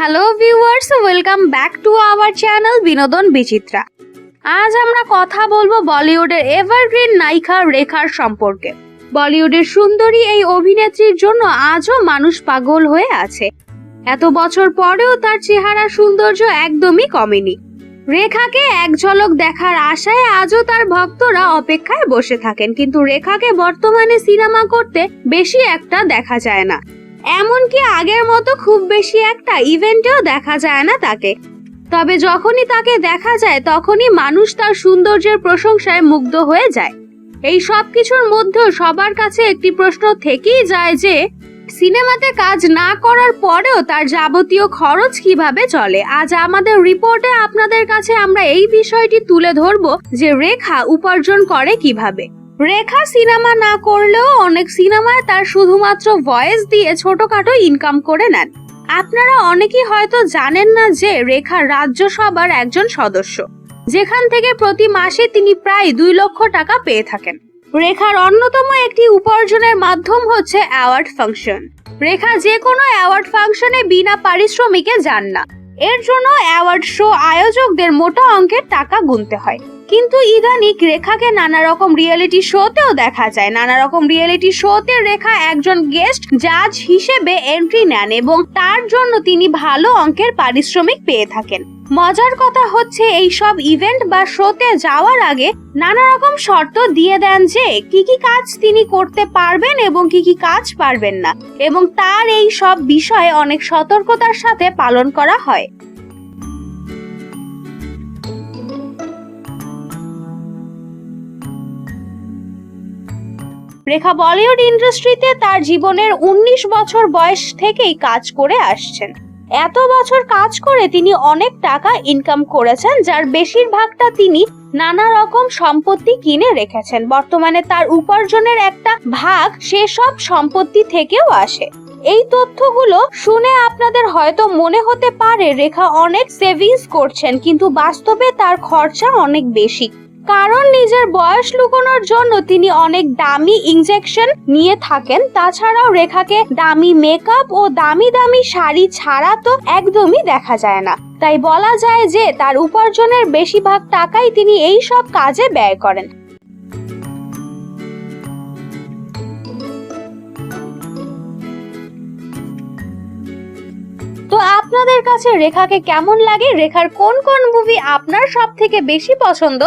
Hello viewers welcome back to our channel Binodon Bichitra আজ আমরা কথা বলব বলিউডের এভারগ্রিন নায়িকা রেখার সম্পর্কে। বলিউডের সুন্দরী এই অভিনেত্রীর জন্য আজও মানুষ পাগল হয়ে আছে। এত বছর পরেও তার চেহারা সৌন্দর্য একদমই কমেনি। রেখাকে এক ঝলক দেখার আশায় আজও তার ভক্তরা অপেক্ষায় বসে থাকেন, কিন্তু রেখাকে বর্তমানে সিনেমা করতে বেশি একটা দেখা যায় না। এমনকি আগের মতো খুব বেশি একটা ইভেন্টেও দেখা যায় না তাকে। তবে যখনই তাকে দেখা যায়, তখনই মানুষ তার সৌন্দর্যের প্রশংসায় মুগ্ধ হয়ে যায়। এই সব কিছুর মধ্যেও সবার কাছে একটি প্রশ্ন থেকেই যায় যে, সিনেমাতে কাজ না করার পরেও তার যাবতীয় খরচ কীভাবে চলে? আজ আমাদের রিপোর্টে আপনাদের কাছে আমরা এই বিষয়টি তুলে ধরবো যে রেখা উপার্জন করে কীভাবে। রেখা সিনেমা না করলেও অনেক সিনেমায় তার শুধুমাত্র ভয়েস দিয়ে ছোটখাটো ইনকাম করে নেন। আপনারা অনেকেই হয়তো জানেন না যে রেখা রাজ্যসভার একজন সদস্য। যেখান থেকে প্রতি মাসে তিনি প্রায় দুই লক্ষ টাকা পেয়ে থাকেন। রেখার অন্যতম একটি উপার্জনের মাধ্যম হচ্ছে অ্যাওয়ার্ড ফাংশন রেখা যে কোনো অ্যাওয়ার্ড ফাংশনে বিনা পারিশ্রমিকে যান না। এর জন্য অ্যাওয়ার্ড শো আয়োজকদের মোটা অঙ্কের টাকা গুনতে হয়। কিন্তু ইদানিক রেখাকে নানা রকম রিয়েলিটি শোতেও দেখা যায়। নানা রকম রিয়েলিটি শোতে রেখা একজন গেস্ট, জাজ হিসেবে এন্ট্রি নেন এবং তার জন্য তিনি ভালো অঙ্কের পারিশ্রমিক পেয়ে থাকেন। মজার কথা হচ্ছে এই সব ইভেন্ট বা শোতে যাওয়ার আগে নানা রকম শর্ত দিয়ে দেন যে কি কি কাজ তিনি করতে পারবেন এবং কি কি কাজ পারবেন না। এবং তার এই সব বিষয়ে অনেক সতর্কতার সাথে পালন করা হয়। রেখা বলিউড ইন্ডাস্ট্রিতে তার জীবনের উনিশ বছর বয়স থেকেই কাজ করে আসছেন। এত বছর কাজ করে তিনি অনেক টাকা ইনকাম করেছেন, যার বেশিরভাগটা তিনি নানা রকম সম্পত্তি কিনে রেখেছেন। বর্তমানে তার উপার্জনের একটা ভাগ সেসব সম্পত্তি থেকেও আসে। এই তথ্যগুলো শুনে আপনাদের হয়তো মনে হতে পারে, রেখা অনেক সেভিংস করছেন, কিন্তু বাস্তবে তার খরচা অনেক বেশি। কারণ নিজের বয়স লুকোনোর জন্য তিনি অনেক দামি ইনজেকশন নিয়ে থাকেন। তাছাড়াও রেখাকে দামি মেকআপ ও দামি দামি শাড়ি ছাড়া তো একদমই দেখা যায় না। তাই বলা যায় যে তার উপার্জনের বেশিরভাগ টাকাই তিনি এই সব কাজে ব্যয় করেন। আপনাদের কাছে রেখাকে কেমন লাগে? রেখার কোন কোন মুভি আপনার সব থেকে বেশি পছন্দ?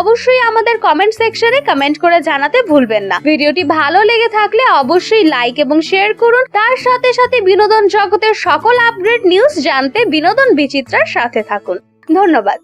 অবশ্যই আমাদের কমেন্ট সেকশনে কমেন্ট করে জানাতে ভুলবেন না। ভিডিওটি ভালো লেগে থাকলে অবশ্যই লাইক এবং শেয়ার করুন। তার সাথে সাথে বিনোদন জগতের সকল আপডেট নিউজ জানতে বিনোদন বিচিত্রার সাথে থাকুন। ধন্যবাদ।